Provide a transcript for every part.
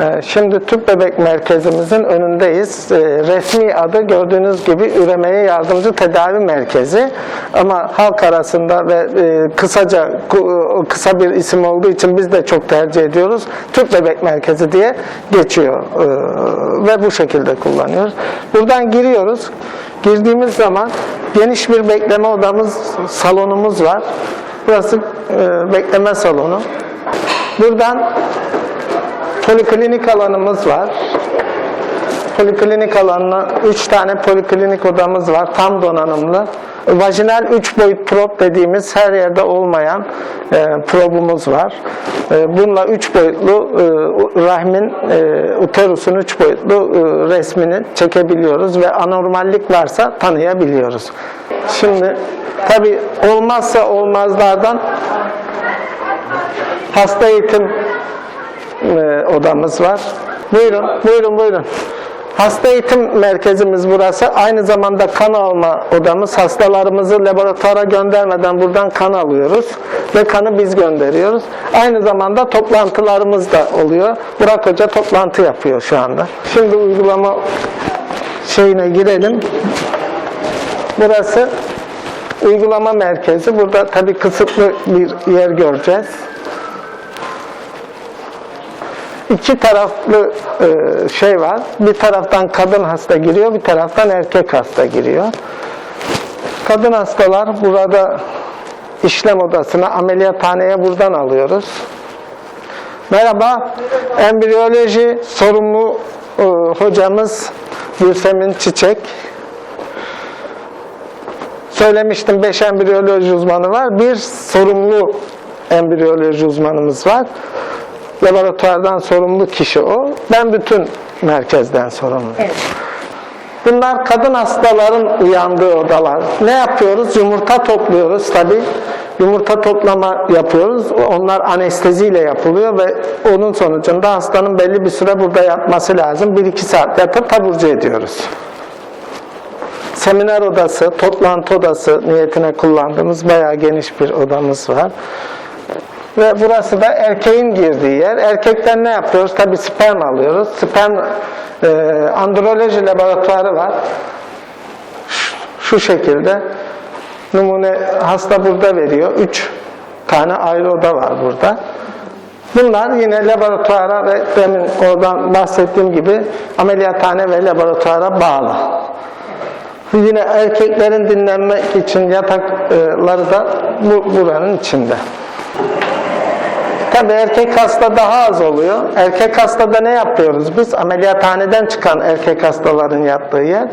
Ee, Şimdi Tüp Bebek Merkezimizin önündeyiz. Ee, Resmi adı gördüğünüz gibi Üremeye Yardımcı Tedavi Merkezi. Ama halk arasında ve e, kısaca ku- kısa bir isim olduğu için biz de çok tercih ediyoruz. Tüp Bebek Merkezi diye geçiyor Ee, ve bu şekilde kullanıyoruz. Buradan giriyoruz. Girdiğimiz zaman geniş bir bekleme odamız, salonumuz var. Burası e, bekleme salonu. Buradan Poliklinik alanımız var. Poliklinik alanına 3 tane poliklinik odamız var. Tam donanımlı. Vajinal 3 boyut prop dediğimiz her yerde olmayan e, probumuz var. E, bununla 3 boyutlu e, rahmin e, uterusun 3 boyutlu e, resmini çekebiliyoruz ve anormallik varsa tanıyabiliyoruz. Şimdi tabi olmazsa olmazlardan hasta eğitim e, odamız var. Buyurun, buyurun, buyurun. Hasta eğitim merkezimiz burası. Aynı zamanda kan alma odamız. Hastalarımızı laboratuvara göndermeden buradan kan alıyoruz. Ve kanı biz gönderiyoruz. Aynı zamanda toplantılarımız da oluyor. Burak Hoca toplantı yapıyor şu anda. Şimdi uygulama şeyine girelim. Burası uygulama merkezi. Burada tabii kısıtlı bir yer göreceğiz. İki taraflı e, şey var. Bir taraftan kadın hasta giriyor, bir taraftan erkek hasta giriyor. Kadın hastalar burada işlem odasına, ameliyathaneye buradan alıyoruz. Merhaba, embriyoloji sorumlu e, hocamız Gülsemin Çiçek. Söylemiştim 5 embriyoloji uzmanı var. Bir sorumlu embriyoloji uzmanımız var. Laboratuvardan sorumlu kişi o. Ben bütün merkezden sorumluyum. Bunlar kadın hastaların uyandığı odalar. Ne yapıyoruz? Yumurta topluyoruz tabi. Yumurta toplama yapıyoruz. Onlar anesteziyle yapılıyor ve onun sonucunda hastanın belli bir süre burada yatması lazım. 1-2 saat yatıp taburcu ediyoruz. Seminer odası, toplantı odası niyetine kullandığımız bayağı geniş bir odamız var. Ve burası da erkeğin girdiği yer. Erkekten ne yapıyoruz? Tabii sperm alıyoruz. Sperm e, androloji laboratuvarı var. Şu, şekilde numune hasta burada veriyor. Üç tane ayrı oda var burada. Bunlar yine laboratuvara ve demin oradan bahsettiğim gibi ameliyathane ve laboratuvara bağlı. Yine erkeklerin dinlenmek için yatakları da bu, buranın içinde. Tabii erkek hasta daha az oluyor. Erkek hastada ne yapıyoruz biz? Ameliyathaneden çıkan erkek hastaların yattığı yer.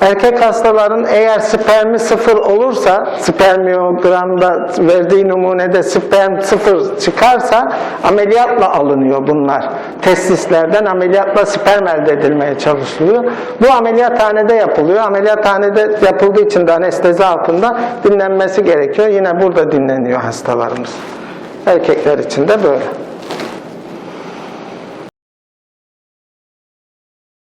Erkek hastaların eğer spermi sıfır olursa, spermiyogramda verdiği numunede sperm sıfır çıkarsa ameliyatla alınıyor bunlar. Testislerden ameliyatla sperm elde edilmeye çalışılıyor. Bu ameliyathanede yapılıyor. Ameliyathanede yapıldığı için de anestezi altında dinlenmesi gerekiyor. Yine burada dinleniyor hastalarımız. Erkekler için de böyle.